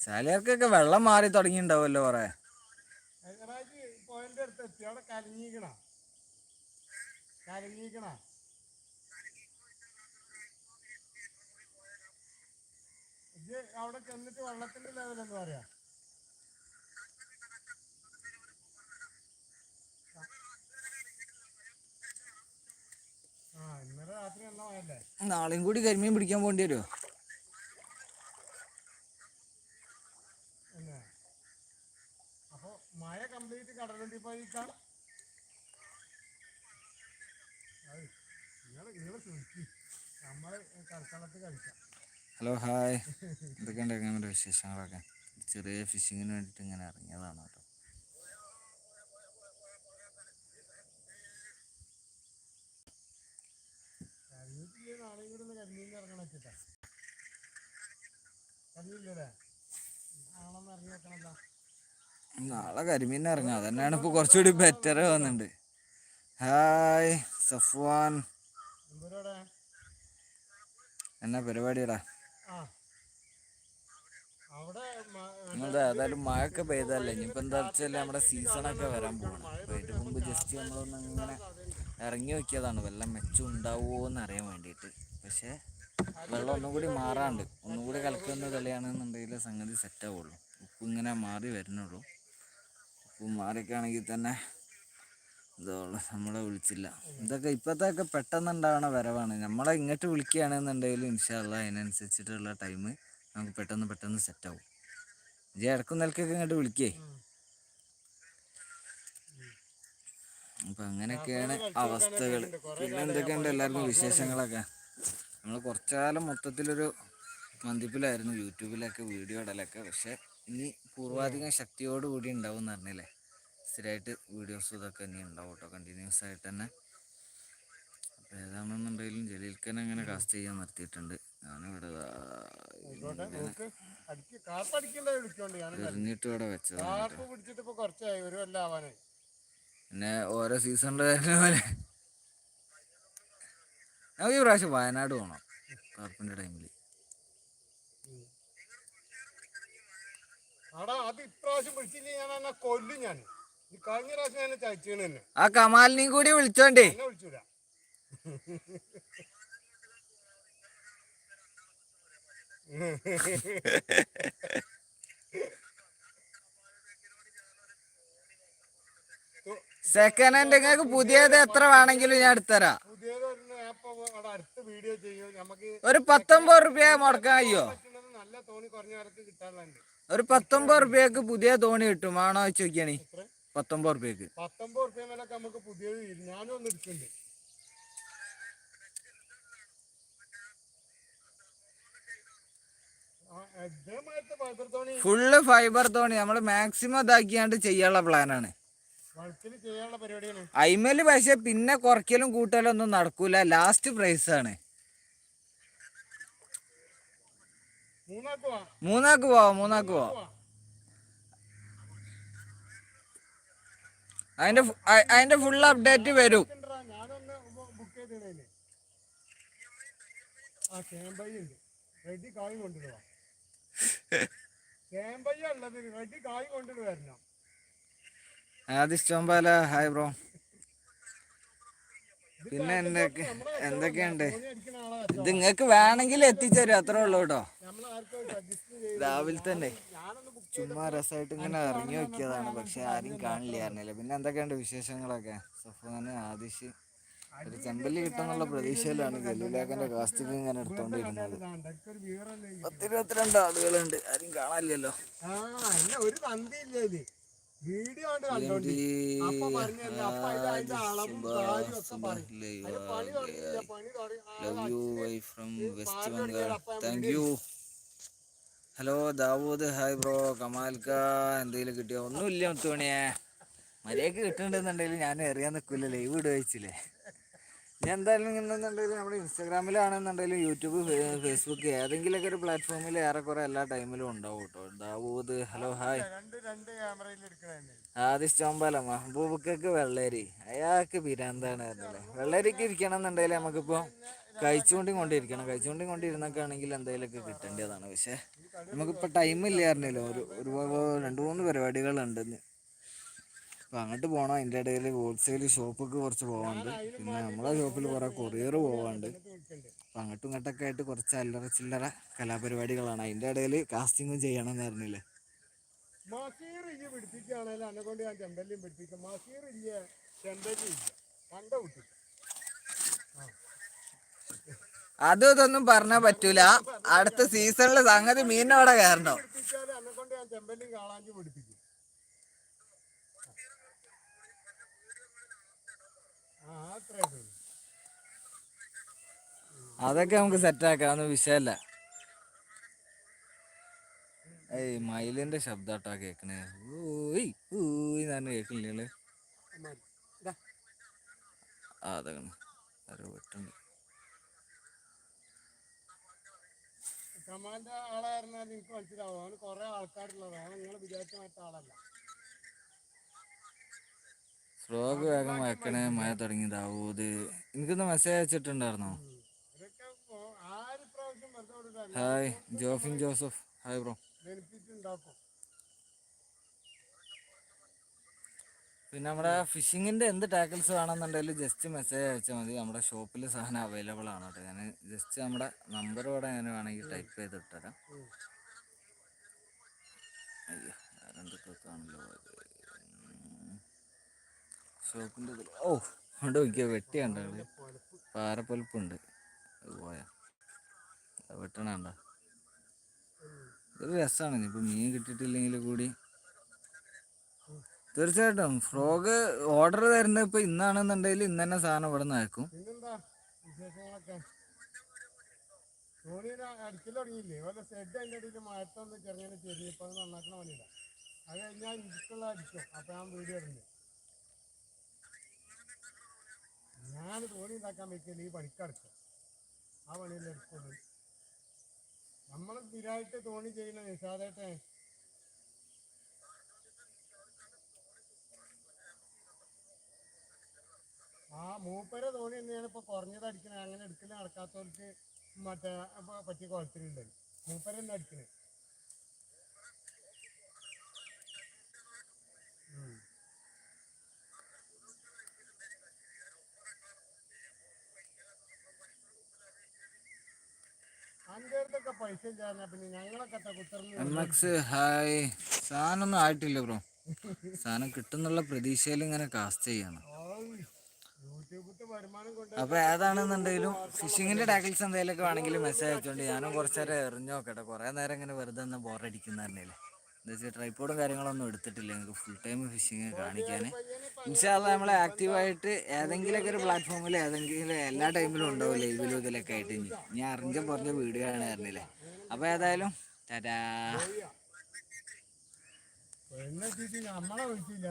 ചാലിയാർക്കൊക്കെ വെള്ളം മാറി തുടങ്ങിണ്ടാവുമല്ലോ കൊറേ. പോയിന്റ് അടുത്ത് എത്തി അവിടെ കലങ്ങിക്കണ? കലങ്ങിക്കണ? ഇത് അവിടെ ചെന്നിട്ട് വെള്ളത്തിന്റെ ലെവൽ എന്ന് പറയാ. ആ ഇന്നലെ രാത്രി നല്ല മഴയല്ലേ? നാളെയും കൂടി കരിമീൻ പിടിക്കാൻ പോണ്ടി വരുമോ പിന്നെ അപ്പൊ മഴ കംപ്ലീറ്റ് കടലണ്ടി പോയിക്കാം ഹലോ ഹായ്. എന്തൊക്കെയുണ്ട് എങ്ങനെ വിശേഷങ്ങളൊക്കെ? ചെറിയ ഫിഷിങ്ങിന് വേണ്ടിയിട്ട് ഇങ്ങനെ ഇറങ്ങിയതാണ് കേട്ടോ. കഴിഞ്ഞില്ലേ ആണെന്ന് ഇറങ്ങി വെക്കണല്ലോ നാളെ കരിമീൻ ഇറങ്ങാം. അതന്നെയാണ് ഇപ്പോൾ കുറച്ചുകൂടി ബെറ്റർ വന്നിട്ടുണ്ട് ഹായ് സഫ്വാൻ. എന്നാ പരിപാടിയടാ? ഏതായാലും മഴയൊക്കെ പെയ്തല്ലേ ഇനിയിപ്പോൾ എന്താ വെച്ചാൽ നമ്മുടെ സീസണൊക്കെ വരാൻ പോകണം അപ്പോൾ മുമ്പ് ജസ്റ്റ് നമ്മളൊന്ന് ഇങ്ങനെ ഇറങ്ങി നോക്കിയതാണ്. വെള്ളം മെച്ചം ഉണ്ടാവുമോ എന്ന് അറിയാൻ വേണ്ടിയിട്ട്. പക്ഷേ വെള്ളം ഒന്നും കൂടി മാറാണ്ട്. ഒന്നും കൂടി കലക്കുന്ന കളിയാണെന്നുണ്ടെങ്കിൽ സംഗതി സെറ്റ് ആവുള്ളൂ. ഉപ്പ് ഇങ്ങനെ മാറി വരുന്നുള്ളൂ. ഉപ്പ് മാറിയൊക്കെയാണെങ്കിൽ തന്നെ ഇതോളം നമ്മളെ വിളിച്ചില്ല. ഇതൊക്കെ ഇപ്പോഴത്തെ ഒക്കെ പെട്ടെന്നുണ്ടാവണ വരവാണ്. നമ്മളെ ഇങ്ങോട്ട് വിളിക്കുകയാണെന്നുണ്ടെങ്കിൽ ഇൻഷാല്ല അതിനനുസരിച്ചിട്ടുള്ള ടൈം നമുക്ക് പെട്ടെന്ന് പെട്ടെന്ന് സെറ്റാവും ഇജ്ജ് ഇടക്കും നിലക്കൊക്കെ ഇങ്ങോട്ട് വിളിക്കേ. അപ്പം അങ്ങനെയൊക്കെയാണ് അവസ്ഥകൾ. പിന്നെ എന്തൊക്കെയുണ്ട് എല്ലാവർക്കും വിശേഷങ്ങളൊക്കെ? നമ്മൾ കുറച്ചുകാലം മൊത്തത്തിലൊരു മന്ദിപ്പിലായിരുന്നു യൂട്യൂബിലൊക്കെ വീഡിയോ ഇടലൊക്കെ. പക്ഷെ ഇനി പൂർവാധികം ശക്തിയോട് കൂടി ഉണ്ടാവും എന്ന് പറഞ്ഞില്ലേ? സ്ഥിരമായിട്ട് വീഡിയോസ് ഇതൊക്കെ ഇനി ഉണ്ടാവും കേട്ടോ. കണ്ടിന്യൂസ് ആയിട്ട് തന്നെ. അപ്പോൾ ഏതാണെന്നുണ്ടെങ്കിലും ജലീൽക്കൻ അങ്ങനെ കാസ്റ്റ് ചെയ്യാൻ നിർത്തിയിട്ടുണ്ട്. ഞാനിവിടെ എറിഞ്ഞിട്ട് ഇവിടെ ആവാനായി. പിന്നെ ഓരോ സീസണിലെ വരുന്ന പോലെ. നമുക്ക് ഈ പ്രാവശ്യം വയനാട് പോകണം കാർപ്പിന്റെ ടൈമിൽ അത് ഇപ്രാവശ്യം വിളിച്ചില്ലേ ഞാൻ എന്നാ കൊല്ലും ഞാൻ. കഴിഞ്ഞ പ്രാവശ്യം തന്നെ ആ കമാലിനെയും കൂടി വിളിച്ചോണ്ടേ. എന്നെ വിളിച്ചൂല സെക്കൻഡ് ഹാൻഡ് നിങ്ങൾക്ക് പുതിയത് എത്ര വേണമെങ്കിലും ഞാൻ എടുത്തരാം. പുതിയത് അടുത്ത വീഡിയോ ചെയ്യും. നമുക്ക് ഒരു പത്തൊമ്പത് റുപ്യ മുടക്കാൻ കഴിയോ? നല്ല തോണി കുറഞ്ഞ കാലത്ത് കിട്ടാനുണ്ട് ഒരു പത്തൊമ്പത് റുപ്യക്ക് പുതിയ തോണി കിട്ടും. ആണോ വെച്ച് നോക്കിയാണി എത്ര പത്തൊമ്പത് റുപ്യക്ക്. പത്തൊമ്പത് റുപ്യ നമുക്ക് പുതിയത്. ഞാനും ഒന്ന് എടുക്കുന്നുണ്ട് ഫുള്ള് ഫൈബർ തോണി നമ്മൾ മാക്സിമം ഇതാക്കിയാണ്ട് ചെയ്യാനുള്ള പ്ലാനാണ് അയിമേൽ പക്ഷെ പിന്നെ കുറയ്ക്കലും കൂട്ടലും ഒന്നും നടക്കൂല. ലാസ്റ്റ് പ്രൈസ് ആണ് മൂന്നാക്ക് പോവാ മൂന്നാക്ക്. അതിന്റെ അതിന്റെ ഫുൾ അപ്ഡേറ്റ് വരും. റെഡി കായ് ഉള്ളത് റെഡി കായ് ഹായ് ബ്രോ. പിന്നെ എന്തൊക്കെ എന്തൊക്കെയുണ്ട്? ഇത് നിങ്ങൾക്ക് വേണമെങ്കിൽ എത്തിച്ചേരും അത്രേ ഉള്ളൂ കേട്ടോ. രാവിലെ തന്നെ. ചുമ്മാ രസമായിട്ട് ഇങ്ങനെ ഇറങ്ങി വെക്കിയതാണ് പക്ഷെ ആരും കാണില്ല അറിഞ്ഞില്ല. പിന്നെ എന്തൊക്കെയുണ്ട് വിശേഷങ്ങളൊക്കെ? സഫാന് ആദിഷ്. ഒരു ചെമ്പല്ലി കിട്ടുന്നുള്ള പ്രതീക്ഷയിലാണ് ഗലീലാക്കന്റെ കാസ്റ്റിംഗ് ഇങ്ങനെ എടുത്തോണ്ടിരുന്നത്. പത്തിരുപത്തിരണ്ട് ആളുകളുണ്ട്. ആരും കാണാനില്ലല്ലോ. Video love. U Y from West Bengal thank you hello Dawood hi bro കമാൽക്ക എന്തെങ്കിലും കിട്ടിയോ? ഒന്നുമില്ല മുത്തുമണിയെ. മര്യാദയ്ക്ക് കിട്ടുന്നുണ്ടെന്നുണ്ടെങ്കിൽ ഞാൻ എറിയാൻ നിൽക്കില്ല. ലൈവ് ഇടുക വെച്ചില്ലേ ഞാൻ എന്തായാലും എന്നുണ്ടെങ്കിൽ നമ്മുടെ ഇൻസ്റ്റാഗ്രാമിലാണെന്നുണ്ടെങ്കിലും യൂട്യൂബ് ഫേസ്ബുക്ക് ഏതെങ്കിലുമൊക്കെ ഒരു പ്ലാറ്റ്ഫോമിൽ ഏറെക്കുറെ എല്ലാ ടൈമിലും ഉണ്ടാവും കേട്ടോ. ദാവൂദ് ഹലോ ഹായ് ആദിഷ് ചോമ്പല മഹബൂബക്കൊക്കെ വെള്ളരി. അയാൾക്ക് പിരാന്താണ് വെള്ളേരിക്ക് ഇരിക്കണം എന്നുണ്ടെങ്കിൽ നമുക്കിപ്പോ കഴിച്ചുകൊണ്ടും കൊണ്ടിരിക്കണം. കഴിച്ചുകൊണ്ടും കൊണ്ടിരുന്നൊക്കെ ആണെങ്കിൽ എന്തെങ്കിലുമൊക്കെ കിട്ടേണ്ടതാണ്. പക്ഷെ നമുക്കിപ്പോൾ ടൈം ഇല്ലായിരുന്നല്ലോ ഒരു ഒരു രണ്ട് മൂന്ന് പരിപാടികളുണ്ടെന്ന് അപ്പോൾ അങ്ങോട്ട് പോകണം അതിന്റെ ഇടയിൽ ഹോൾസെയിൽ ഷോപ്പൊക്കെ കുറച്ച് പോകാനുണ്ട് പിന്നെ നമ്മളെ ഷോപ്പിൽ കുറേ കൊറിയർ പോകാനുണ്ട് അപ്പം അങ്ങോട്ടും ഇങ്ങോട്ടൊക്കെ ആയിട്ട് കുറച്ച് അല്ലറ ചില്ലറ കലാപരിപാടികളാണ്. അതിന്റെ ഇടയിൽ കാസ്റ്റിങ്ങും ചെയ്യണം എന്ന് പറഞ്ഞില്ലേ കൊണ്ട് ഞാൻ ചെമ്പല്ലിയും പിടിപ്പിക്കും. മാസീർ ഇല്ല ചെമ്പല്ലി ഇല്ല. കണ്ട കുട്ടി അതും ഇതൊന്നും പറഞ്ഞാൽ പറ്റൂല. അടുത്ത സീസണിൽ സംഗതി മീനോടെ കയറണം ഞാൻ. അതൊക്കെ നമുക്ക് സെറ്റാക്കാവുന്ന വിഷയമല്ല. ഏയ് മയിലിന്റെ ശബ്ദാട്ടാ കേക്കണേ. ഊയ് ഊയ് തന്നെ കേൾക്കില്ലേ അതൊക്കെ അത് വെട്ടുണ്ട് കമാൻഡ് ആളായിരുന്നാൽ എനിക്ക് മനസ്സിലാവും. അവന് കുറെ ആൾക്കാരുള്ളതാണ് അവൻ നിങ്ങൾ വിചാരിച്ച മറ്റ ആളല്ല. ഫ്രോഗ് വേഗം വയ്ക്കണേ മഴ തുടങ്ങി ദാവൂദ് എനിക്കൊന്ന് message അയച്ചിട്ടുണ്ടായിരുന്നോ? Hi Jofin Joseph hi bro benefit ഉണ്ടാക്കും. പിന്നെ നമ്മുടെ ഫിഷിങ്ങിന്റെ എന്ത് ടാക്കിൾസ് വേണമെന്നുണ്ടെങ്കിലും ജസ്റ്റ് മെസ്സേജ് അയച്ചാൽ മതി. നമ്മുടെ ഷോപ്പിൽ സാധനം അവൈലബിൾ ആണ് കേട്ടോ ഞാൻ ജസ്റ്റ് നമ്മുടെ നമ്പർ കൂടെ ഞാൻ വേണമെങ്കിൽ ടൈപ്പ് ചെയ്ത് ഇട്ടുതരാം അയ്യോ വേറെന്തൊക്കെയാണല്ലോ ഷോപ്പിന്റെ ഓ അവിടെ നോക്കിയാൽ വെട്ടി കണ്ടോ? പാറപ്പൊലിപ്പുണ്ട് അത് അത് വെട്ടണണ്ട ഇതൊരു രസമാണ് ഇനിയിപ്പോൾ മീൻ കിട്ടിയിട്ടില്ലെങ്കിൽ കൂടി തീർച്ചയായിട്ടും. ഫ്രോഗ് ഓർഡർ തരുന്നത് ഇപ്പൊ ഇന്നാണെന്നുണ്ടെങ്കിൽ ഇന്ന് തന്നെ സാധനം ഇവിടെ നിന്ന് അയക്കും ഞാൻ തോണി ഉണ്ടാക്കാൻ വെക്കില്ല ഈ പണിക്കടക്കും ആ പണിയല്ലേ എടുക്കുള്ളൂ നമ്മൾ സ്ഥിരമായിട്ട് തോണി ചെയ്യുന്ന നിസാദായിട്ടേ മൂപ്പര തോണി തന്നെയാണ് ഇപ്പൊ കുറഞ്ഞത് അടിക്കണത് അങ്ങനെ എടുക്കൽ നടക്കാത്തവർക്ക് മറ്റേ പറ്റിയ കുളത്തിലുണ്ട് മൂപ്പര തന്നെ അടിക്കണേ. അന്റെ അടുത്തൊക്കെ പൈസ ഇല്ലാഞ്ഞാ പിന്നെ ഞങ്ങളൊക്കെ കുത്തർന്ന് എം എക്സ് ഹായ്. സാധനമൊന്നും ആയിട്ടില്ല ബ്രോ. സാധനം കിട്ടുന്നുള്ള പ്രതീക്ഷയിൽ ഇങ്ങനെ കാസ്റ്റ് ചെയ്യണം. അപ്പോൾ ഏതാണെന്നുണ്ടെങ്കിലും ഫിഷിങ്ങിന്റെ ടാക്കിൾസ് എന്തെങ്കിലുമൊക്കെ വേണമെങ്കിലും മെസ്സേജ് അയച്ചോണ്ട് ഞാനും കുറച്ച് നേരം എറിഞ്ഞു നോക്കട്ടെ. കുറേ നേരം ഇങ്ങനെ വെറുതെ ഒന്ന് ബോറടിക്കുന്ന തന്നെയല്ലേ എന്താ വെച്ചാൽ ട്രൈപ്പോഡും കാര്യങ്ങളൊന്നും എടുത്തിട്ടില്ല. എനിക്ക് ഫുൾ ടൈം ഫിഷിങ് കാണിക്കാൻ ഇൻഷാല്ല നമ്മൾ ആക്റ്റീവായിട്ട് ഏതെങ്കിലുമൊക്കെ ഒരു പ്ലാറ്റ്ഫോമിൽ ഏതെങ്കിലും എല്ലാ ടൈമിലും ഉണ്ടാവും. ലൈവിലും ഇതിലൊക്കെ ആയിട്ട് ഇനി. ഞാൻ അറിഞ്ഞ പറഞ്ഞ വീഡിയോ ആണ് അറിഞ്ഞില്ലേ അപ്പോൾ ഏതായാലും വിളിച്ചില്ല.